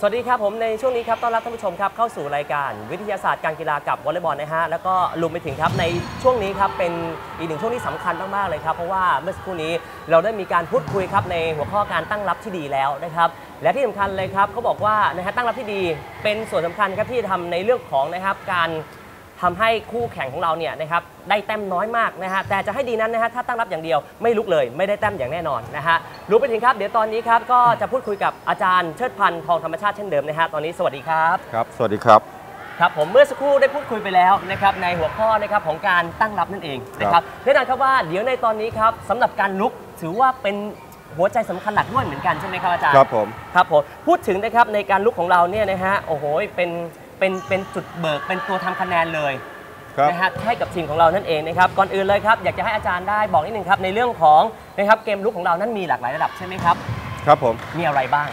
สวัสดีครับผมในช่วงนี้ครับต้อนรับท่านผู้ชมครับเข้าสู่รายการวิทยาศาสตร์การกีฬากับวอลเลย์บอลนะฮะแล้วก็รวมไปถึงครับในช่วงนี้ครับเป็นอีกหนึ่งช่วงที่สำคัญมากๆเลยครับเพราะว่าเมื่อสักครู่นี้เราได้มีการพูดคุยครับในหัวข้อการตั้งรับที่ดีแล้วนะครับและที่สำคัญเลยครับเขาบอกว่านะฮะตั้งรับที่ดีเป็นส่วนสำคัญครับที่จะทำในเรื่องของนะครับการ ทำให้คู่แข่งของเราเนี่ยนะครับได้แต้มน้อยมากนะฮะแต่จะให้ดีนั้นนะฮะถ้าตั้งรับอย่างเดียวไม่ลุกเลยไม่ได้แต้มอย่างแน่นอนนะฮะรู้ไปถึงครับ เดี๋ยวตอนนี้ครับก็จะพูดคุยกับอาจารย์เชิดพันธ์ทองธรรมชาติเช่นเดิมนะฮะตอนนี้สวัสดีครับครับ สวัสดีครับ ครับผมเมื่อสักครู่ได้พูดคุยไปแล้วนะครับในหัวข้อนะครับของการตั้งรับนั่นเองนะครับแน่นอนครับว่าเดี๋ยวในตอนนี้ครับสำหรับการลุกถือว่าเป็นหัวใจสำคัญหลักด้วยเหมือนกันใช่ไหมครับอาจารย์ครับผมครับผมพูดถึงนะครับในการลุกของเราเนี่ยนะฮะโอ้โหเป็น เป็นเป็นจุดเบิกเป็นตัวทำคะแนนเลยครับนะฮะให้กับทีมของเรานั่นเองนะครับก่อนอื่นเลยครับอยากจะให้อาจารย์ได้บอกนิดนึงครับในเรื่องของนะครับเกมลุกของเรานั้นมีหลากหลายระดับใช่ไหมครับครับผมมีอะไรบ้าง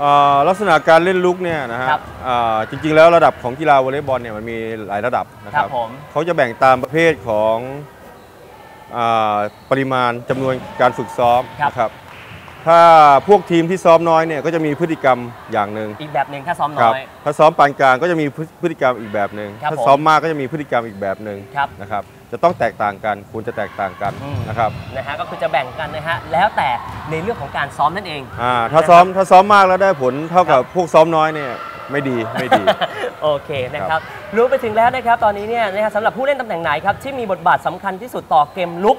เอ่อลักษณะการเล่นลุกเนี่ยนะฮะครับเอ่อจริงๆแล้วระดับของกีฬาวอลเลย์บอลเนี่ยมันมีหลายระดับนะคครัรับบผมเขาจะแบ่งตามประเภทของอาปริมาณจำนวนการฝึกซ้อมครับนะครับ ถ้าพวกทีมที่ซ้อมน้อยเนี่ยก็จะมีพฤติกรรมอย่างหนึ่งอีกแบบหนึ่งถ้าซ้อมครัน้บอยถ้าซ้อมปานกลางก็จะมีพฤติกรรมอีกแบบหนึ่งครับถ้าผมซ้อมมากก็จะมีพฤติกรรมอีกแบบหนึ่งครับนะครับจะต้องแตกต่างกันควรจะแตกต่างกันอืมนะครับนะฮะก็คือจะแบ่งกันนะฮะแล้วแต่ในเรื่องของการซ้อมนั่นเองอ่าถ้าซ้อมถ้าซ้อมมากแล้วได้ผลเท่ากับพวกซ้อมน้อยเนี่ยไม่ดีไม่ดีโอเคนะครับรู้ไปถึงแล้วนะครับตอนนี้เนี่ยนะครับสำหรับผู้เล่นตำแหน่งไหนครับที่มีบทบาทสำคัญที่สุดต่อเกมลุก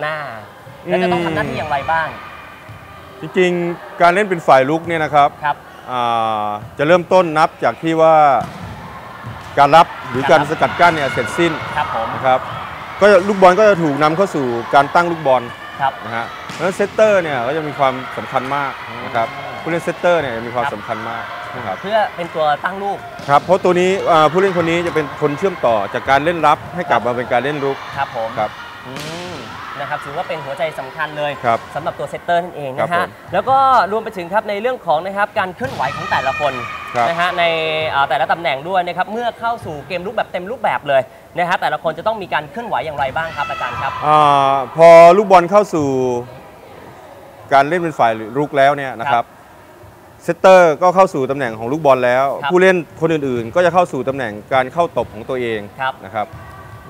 หน้าและจะต้องทำหน้าที่อย่างไรบ้าง จริงๆ การเล่นเป็นฝ่ายลุกเนี่ยนะครับครับอ่าจะเริ่มต้นนับจากที่ว่าการรับหรือครักาบรสกัดกั้นเนี่ยเสร็จสิ้นครับผมนะครับก็จะลูกบอลก็จะถูกนำเข้าสู่การตั้งลูกบอลครับนะฮะเพราะฉะนั้นเซตเตอร์เนี่ยก็จะมีความสำคัญมากนะครับผู้เล่นเซตเตอร์เนี่ยมีความครับสำคัญมากนะครับเพื่อเป็นตัวตั้งลูกครับเพราะตัวนี้อ่าผู้เล่นคนนี้จะเป็นคนเชื่อมต่อจากการเล่นรับให้กลับมาเป็นการเล่นลุกครับผมครับอืม นะครับถือว่าเป็นหัวใจสำคัญเลยครับสำหรับตัวเซตเตอร์นั่นเองครันะบผฮะมแล้วก็รวมไปถึงครับในเรื่องของนะครับการเคลื่อนไหวของแต่ละคนครับนะฮะในอ่าแต่ละตำแหน่งด้วยนะครับเมื่อเข้าสู่เกมรูปแบบเต็มรูปแบบเลยนะฮะแต่ละคนจะต้องมีการเคลื่อนไหวอย่างไรบ้างครับอาจารย์ครับอาพอลูกบอลเข้าสู่การเล่นเป็นฝ่ายรุกแล้วเนี่ยนะครับเซตเตอร์ก็เข้าสู่ตำแหน่งของลูกบอลแล้วครับผู้เล่นคนอื่นๆ ก็จะเข้าสู่ตำแหน่งการเข้าตบของตัวเองครับนะครับ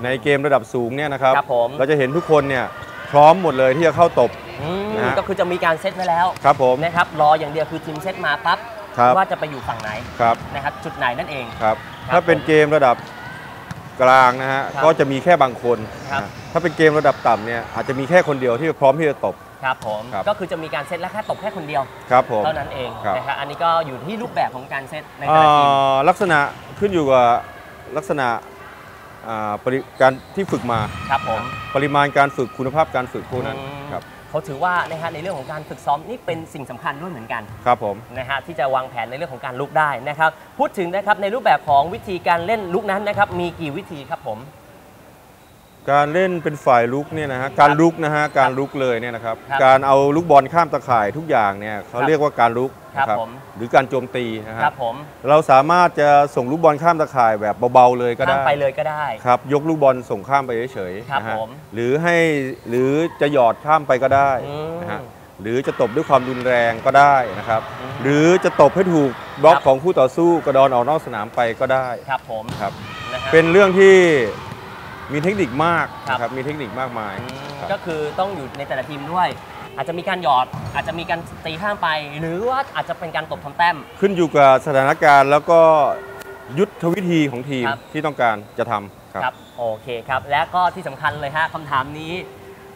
ในเกมระดับสูงเนี่ยนะครับครับผม เราจะเห็นทุกคนเนี่ยพร้อมหมดเลยที่จะเข้าตบ อืมนะฮะ ก็คือจะมีการเซตไว้แล้วครับผม นะครับรออย่างเดียวคือทีมเซตมาปั๊บครับ ว่าจะไปอยู่ฝั่งไหนครับนะครับจุดไหนนั่นเองครับครับ ถ้าเป็นเกมระดับกลางนะฮะครับก็จะมีแค่บางคนครับ นะถ้าเป็นเกมระดับต่ำเนี่ยอาจจะมีแค่คนเดียวที่พร้อมที่จะตบ ครับผมครับ ก็คือจะมีการเซตและแค่ตบแค่คนเดียว ครับผม เท่านั้นเองครับ นะครับอันนี้ก็อยู่ที่รูปแบบของการเซตในเอ่แต่ละทีมอลักษณะขึ้นอยู่กับลักษณะอ่าปริ การที่ฝึกมาครับผมปริมาณการฝึกคุณภาพการฝึกพวกนั้นอืมครับเขาถือว่านะฮะในเรื่องของการฝึกซ้อมนี่เป็นสิ่งสำคัญด้วยเหมือนกันครับผมนะฮะที่จะวางแผนในเรื่องของการลุกได้นะครับ พูดถึงนะครับในรูปแบบของวิธีการเล่นลุกนั้นนะครับมีกี่วิธีครับผม การเล่นเป็นฝ่ายลุกเนี่ยนะฮะการลุกนะฮะการลุกเลยเนี่ยนะครับครับการเอาลูกบอลข้ามตะข่ายทุกอย่างเนี่ยเขาครับเรียกว่าการลุก ครับนะผมหรือการโจมตีนะคครัรับบผมเราสามารถจะส่งลูกบอลข้ามตะข่ายแบบเบาๆเลยก็ข้ามได้ไปเลยก็ได้ครับยกลูกบอลส่งข้ามไปเฉยครับๆนะฮะผมหรือให้หรือจะหยอดข้ามไปก็ได้อืมนะฮะหรือจะตบด้วยความรุนแรงก็ได้นะครับอืมหรือจะตบให้ถูกบล็อกครับของคู่ต่อสู้กระดอนออกนอกสนามไปก็ได้ครับผมครับนะฮะเป็นเรื่องที่มีเทคนิคมากครับนะครับมีเทคนิคมากมายอืมครับก็คือต้องอยู่ในแต่ละทีมด้วย อาจจะมีการหยอด อาจจะมีการตีข้ามไป หรือว่าอาจจะเป็นการตบทำแต้ม ขึ้นอยู่กับสถานการณ์แล้วก็ยุทธวิธีของทีมครับ ที่ต้องการจะทำครับ ครับโอเคครับ และก็ที่สำคัญเลยฮะคำถามนี้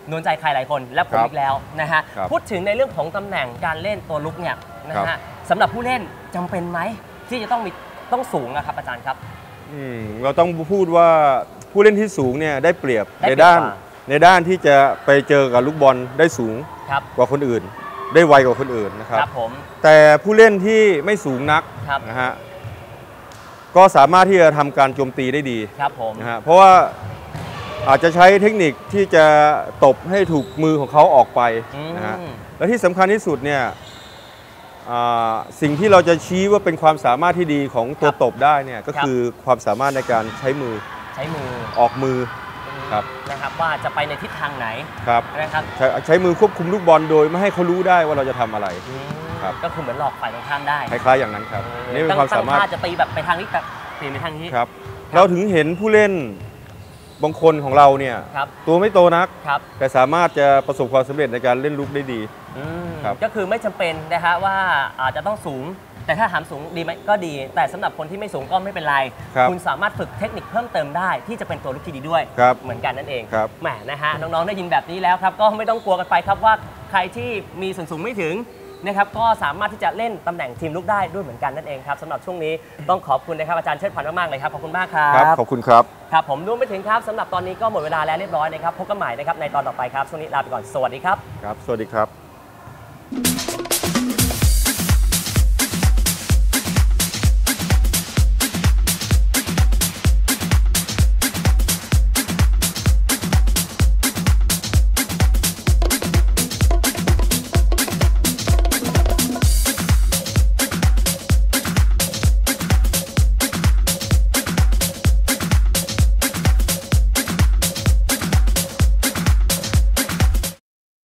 โดนใจใครหลายคนและผมครับอีกแล้วนะฮะครับพูดถึงในเรื่องของตำแหน่งการเล่นตัวลุกเนี่ยนะครัฮะบ สำหรับผู้เล่นจำเป็นไหมที่จะต้องมีต้องสูงนะครับอาจารย์ครับ อืมเราต้องพูดว่าผู้เล่นที่สูงเนี่ยได้เปรียบได้ในเปรียบด้าน กว่า ในด้านที่จะไปเจอกับลูกบอลได้สูง ครับกว่าคนอื่น ได้ไวกว่าคนอื่นนะครับครับผมแต่ผู้เล่นที่ไม่สูงนักครับนะฮะก็สามารถที่จะทำการโจมตีได้ดีครับผมนะฮะเพราะว่าอาจจะใช้เทคนิคที่จะตบให้ถูกมือของเขาออกไปอืมนะฮะและที่สำคัญที่สุดเนี่ยอ่าสิ่งที่เราจะชี้ว่าเป็นความสามารถที่ดีของตัวตบได้เนี่ยก็คือความสามารถในการใช้มือใช้มือออกมือ ครับนะครับว่าจะไปในทิศทางไหนครับนะครับใช้ใช้มือควบคุมลูกบอลโดยไม่ให้เขารู้ได้ว่าเราจะทำอะไรอืมครับครับก็คือเหมือนหลอกฝ่ายตรงข้ามได้คล้ายๆอย่างนั้นครับนี่เป็นความสามารถตั้งท่จะตีแบบไปทางนี้แบบตีไปทางนี้ครับ เราถึงเห็นผู้เล่นบางคนของเราเนี่ยครับตัวไม่โตนักครับแต่สามารถจะประสบความสำเร็จในการเล่นลุกได้ดีอืมครับก็คือไม่จำเป็นนะฮะว่าอาจจะต้องสูง แต่ถ้าหามสูงดีไหมก็ดี แต่สำหรับคนที่ไม่สูงก็ไม่เป็นไรครับณสามารถฝึกเทคนิคเพิ่มเติมได้ ที่จะเป็นตัวลุกที่ดีด้วย ครับเหมือนกันนั่นเองครับแหมนะฮะน้องๆได้ยินแบบนี้แล้วครับก็ไม่ต้องกลัวกันไปครับว่าใครที่มีส่วนสูงไม่ถึงนะครับก็สามารถที่จะเล่นตำแหน่งทีมลุกได้ด้วยเหมือนกันนั่นเองครับสำหรับช่วงนี้ต้องขอบคุณนะครับอาจารย์เชิดพันธ์มากๆเลยครับขอบคุณมากครับครับขอบคุณครับครับผมรวมไปถึงครับสำหรับตอนนี้ก็หมดเวลาแล้วเรียบร้อยนะครับพบกันใหม่นะครับในตอนต่อไปครับช่วงนี้ลาไปก่อนสวัสดีครับครับ สวัสดีครับ